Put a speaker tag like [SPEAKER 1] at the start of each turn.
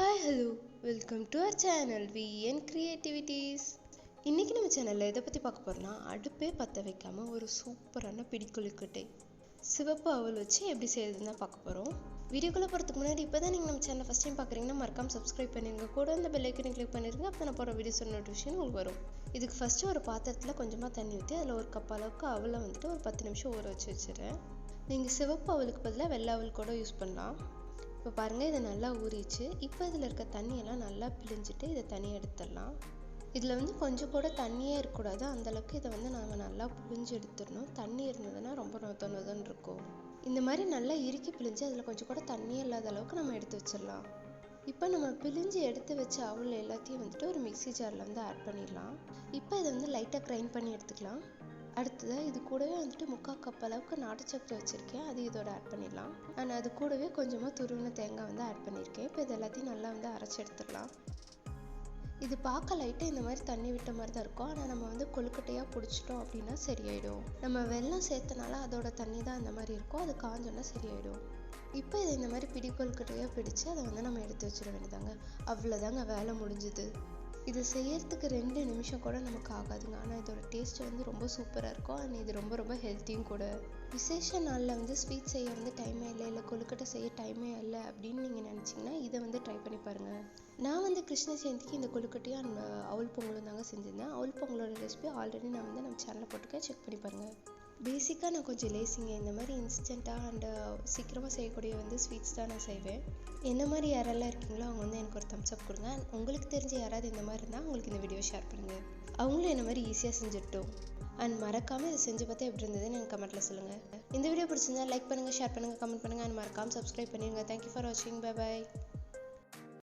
[SPEAKER 1] Hi hello welcome to our channel V N creativities இன்றைக்கி நம்ம சேனலில் எதை பற்றி பார்க்க போகிறோம்னா அடுப்பே பற்ற வைக்காமல் ஒரு சூப்பரான பிடிக்கொழுக்கட்டை சிவப்பு அவல் வச்சு எப்படி செய்யறதுன்னு தான் பார்க்க போகிறோம் வீடியோக்குள்ளே போகிறதுக்கு முன்னாடி இப்போ தான் நீங்கள் நம்ம சேனல் ஃபஸ்ட் டைம் பார்க்குறீங்கன்னா மறக்காமல் சப்ஸ்கிரைப் பண்ணிடுங்க கூட அந்த பெல் ஐக்கனை கிளிக் பண்ணிருங்க அப்போ நான் போகிற வீடியோஸ் நோட்டிஃபிகேஷன் உங்களுக்கு வரும். இதுக்கு ஃபஸ்ட்டு ஒரு பாத்திரத்தில் கொஞ்சமாக தண்ணி ஊற்றி அதில் ஒரு கப் அளவுக்கு அவலை வந்துட்டு ஒரு பத்து நிமிஷம் ஊற வச்சு வச்சுறேன் நீங்கள் சிவப்பு அவலுக்கு பதிலாக வெள்ளை அவல் கூட யூஸ் பண்ணலாம். இப்போ பாருங்கள் இது நல்லா ஊறிச்சு இப்போ இதில் இருக்க தண்ணியெல்லாம் நல்லா பிழிஞ்சிட்டு இதை தனியாக எடுத்துடலாம். இதில் வந்து கொஞ்சம் கூட தண்ணியே இருக்கக்கூடாது. அந்தளவுக்கு இதை வந்து நாங்கள் நல்லா புழிஞ்சு எடுத்துடணும். தண்ணி இருந்ததுன்னா ரொம்ப நொத நொதன்னு இருக்கும். இந்த மாதிரி நல்லா இறுக்கி பிழிஞ்சு அதில் கொஞ்சம் கூட தண்ணியே இல்லாத அளவுக்கு நம்ம எடுத்து வச்சிடலாம். இப்போ நம்ம பிழிஞ்சு எடுத்து வச்ச அவள் எல்லாத்தையும் வந்துட்டு ஒரு மிக்ஸி ஜாரில் வந்து ஆட் பண்ணிடலாம். இப்போ இதை வந்து லைட்டாக கிரைண்ட் பண்ணி எடுத்துக்கலாம். அடுத்ததாக இது கூடவே வந்துட்டு முக்கால் கப் அளவுக்கு நாட்டு சக்கரை வச்சுருக்கேன். அது இதோட ஆட் பண்ணிடலாம். நான் அது கூடவே கொஞ்சமாக துருவின தேங்காய் வந்து ஆட் பண்ணியிருக்கேன். இப்போ இது எல்லாத்தையும் நல்லா வந்து அரைச்சி எடுத்துடலாம். இது பார்க்க லைட்டாக இந்த மாதிரி தண்ணி விட்ட மாதிரி தான் இருக்கும். ஆனால் நம்ம வந்து கொழுக்கட்டையாக பிடிச்சிட்டோம் அப்படின்னா சரியாயிடும். நம்ம வெள்ளம் சேர்த்தனால அதோட தண்ணி தான் அந்த மாதிரி இருக்கும். அது காஞ்சோன்னா சரியாயிடும். இப்போ இதை இந்த மாதிரி பிடி கொழுக்கட்டையாக பிடிச்சு அதை வந்து நம்ம எடுத்து வச்சிட வேண்டியதாங்க. அவ்வளோதாங்க வேலை முடிஞ்சுது. இது செய்யறதுக்கு ரெண்டு நிமிஷம் கூட நமக்கு ஆகாதுங்க. ஆனால் இதோட டேஸ்ட் வந்து ரொம்ப சூப்பராக இருக்கும். அண்ட் இது ரொம்ப ரொம்ப ஹெல்த்தியும் கூட. விசேஷ நாளில் வந்து ஸ்வீட் செய்ய வந்து டைமே இல்லை இல்லை கொழுக்கட்டை செய்ய டைமே இல்லை அப்படின்னு நீங்கள் நினச்சிங்கன்னா இதை வந்து ட்ரை பண்ணி பாருங்கள் நான் வந்து கிருஷ்ண ஜெயந்திக்கு இந்த கொழுக்கட்டையும் அந்த அவல் பொங்கலும் தாங்க செஞ்சுருந்தேன். அவல் பொங்கலோட ரெசிபி ஆல்ரெடி நான் வந்து நம்ம சேனலில் போட்டுக்க செக் பண்ணி பாருங்கள் பேசிக்காக நான் கொஞ்சம் லேசிங்க இந்த மாதிரி இன்ஸ்டண்ட்டாக அண்ட் சீக்கிரமாக செய்யக்கூடிய வந்து ஸ்வீட்ஸ் தான் நான் செய்வேன். என்ன மாதிரி யாரெல்லாம் இருக்கீங்களோ அவங்க வந்து எனக்கு ஒரு தம்ஸ் அப் கொடுங்க. அண்ட் உங்களுக்கு தெரிஞ்ச யாராவது இந்த மாதிரி இருந்தால் உங்களுக்கு இந்த வீடியோ ஷேர் பண்ணுங்கள் அவங்களும் என்ன மாதிரி ஈஸியாக செஞ்சுட்டோம். அண்ட் மறக்காமல் இதை செஞ்சு பார்த்தா எப்படி இருந்ததுன்னு எனக்கு கமெண்ட்டில் சொல்லுங்கள் இந்த வீடியோ பிடிச்சிருந்தா லைக் பண்ணுங்கள் ஷேர் பண்ணுங்கள் கமெண்ட் பண்ணுங்கள் அண்ட் மறக்காமல் சப்ஸ்கிரைப் பண்ணிடுங்க தேங்க்யூ ஃபார் வாட்சிங் பை பாய்